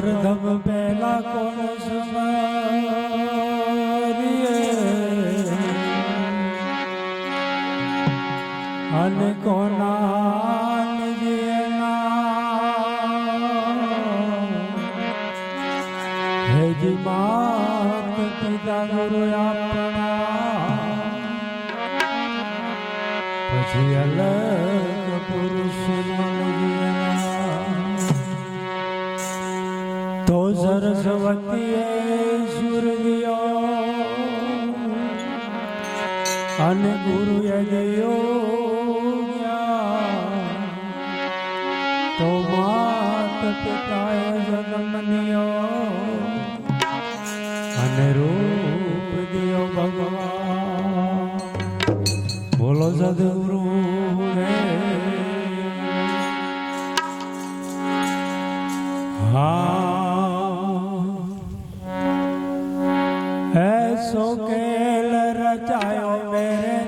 પ્રથમ પહેલા કોણ સ્મરીએ? અને કોના જી માત પિતા ગુરુ આપણા પછી અલગ સરસ્વતીએ સૂર્યો અને ગુરુએ દિયો તો માત પિતાએ જન્મનિયો અને રૂપ દિયો ભગવાન. બોલો સદગુરુ રે હા. चायो मेरे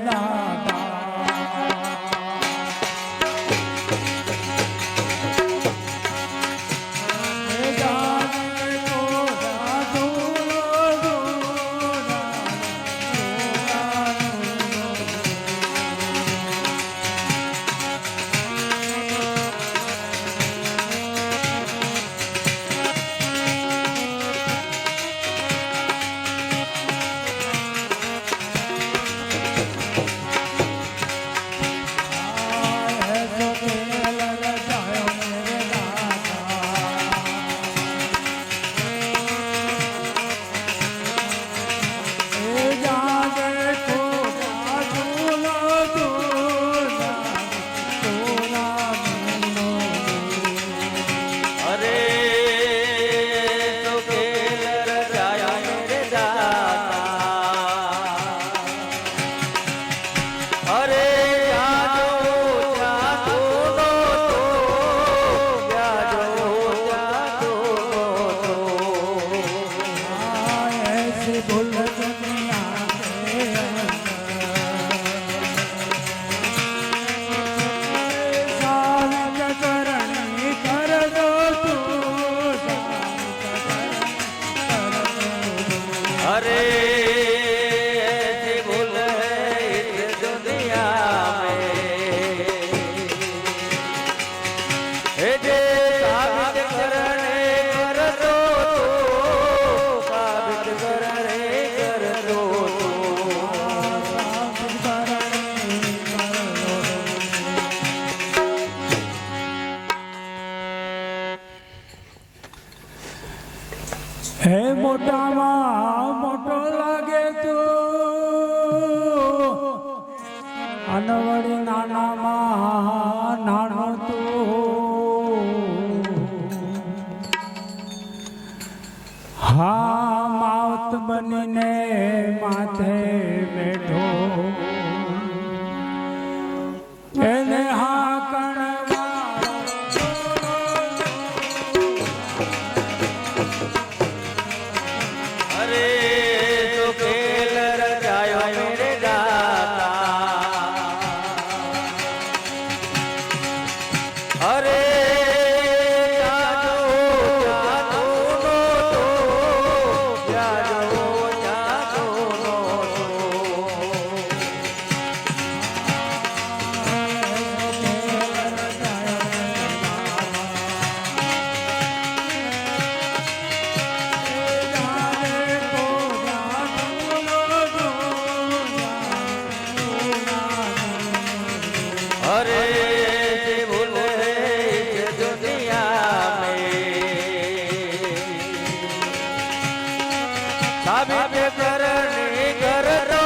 નાનવડ નાનામાં નાનો તો હા માત બનીને આવી કરણી કરતો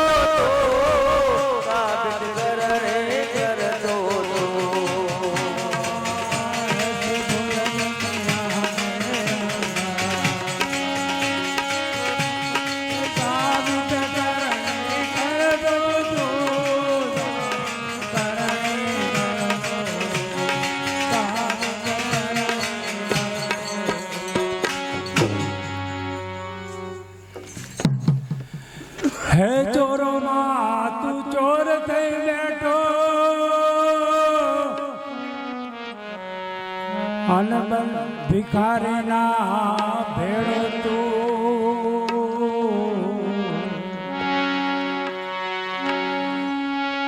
ભિખારીના ભેળતો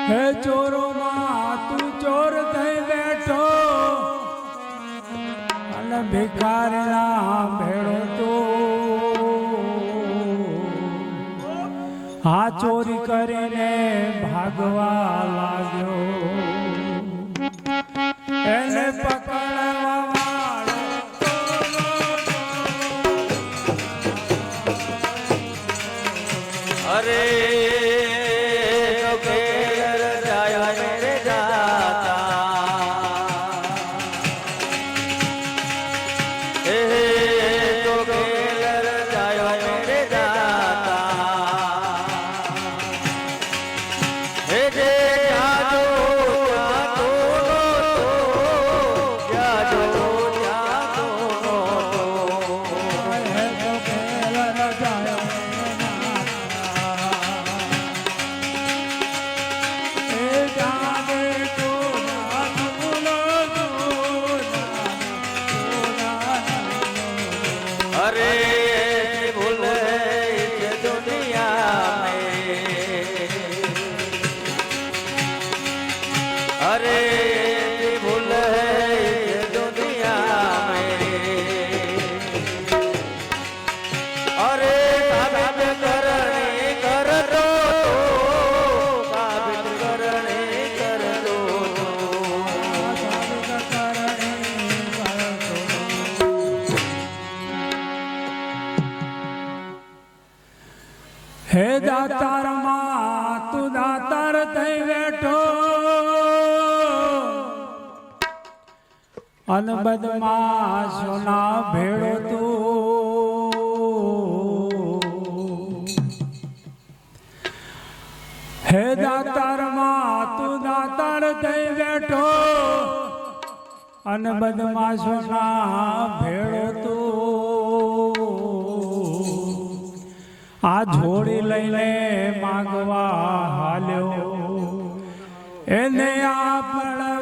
હે ચોરોમાં તું ચોર થઈ બેઠો. અને ભિખારીના તો. હા ચોરી કરીને ભાગવા अरे બદમાં સોના ભેળો તું હે દાતારમાં તું દાતાર થઈ બેઠો, અને બદમાં સોના ભેળો તું. આ જોડી લઈને માગવા હાલ્યો. એને આપણા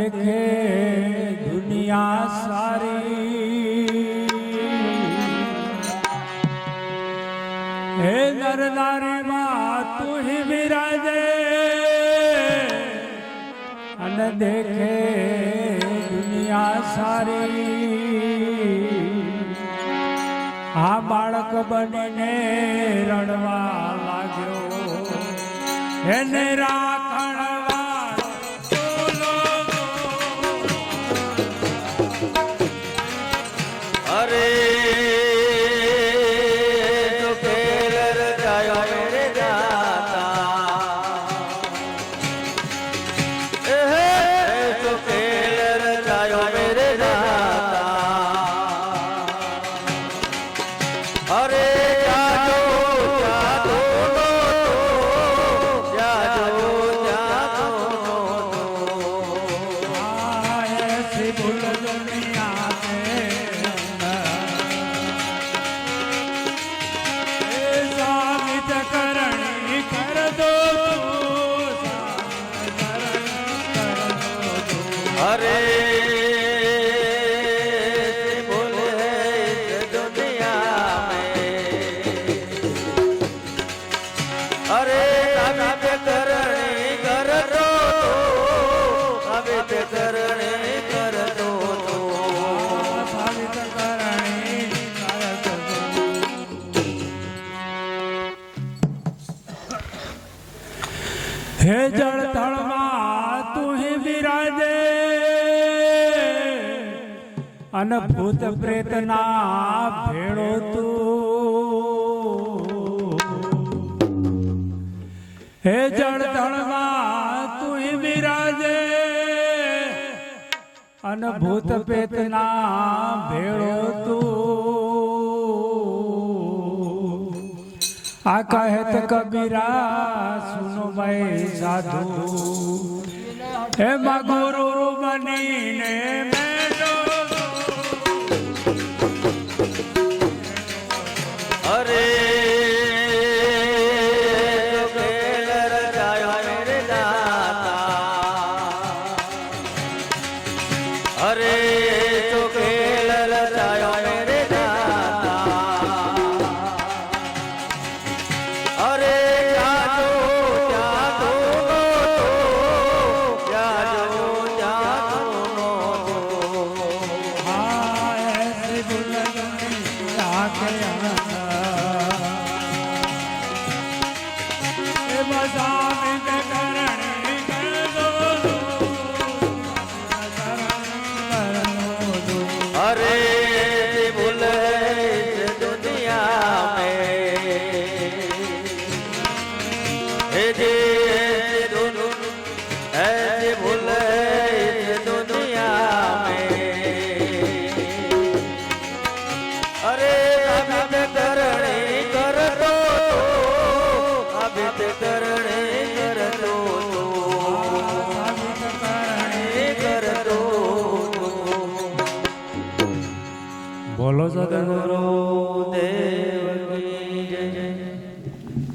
દેખે દુનિયા સારી હે નર નારી માં તું વિરાજે અને દેખે દુનિયા સારી આ બાળક બનીને રડવા લાગ્યો એને રાગ જળ તળમાં તું હી બિરાજે. અને ભૂત પ્રેતના ભેળો તું. હે જળ તળમાં તું હી બિરાજે. અને ભૂત પ્રેતના ભેળો આ કહેત કબીરા સુનો ભાઈ સાધુ હે મા ગુરુ બનીને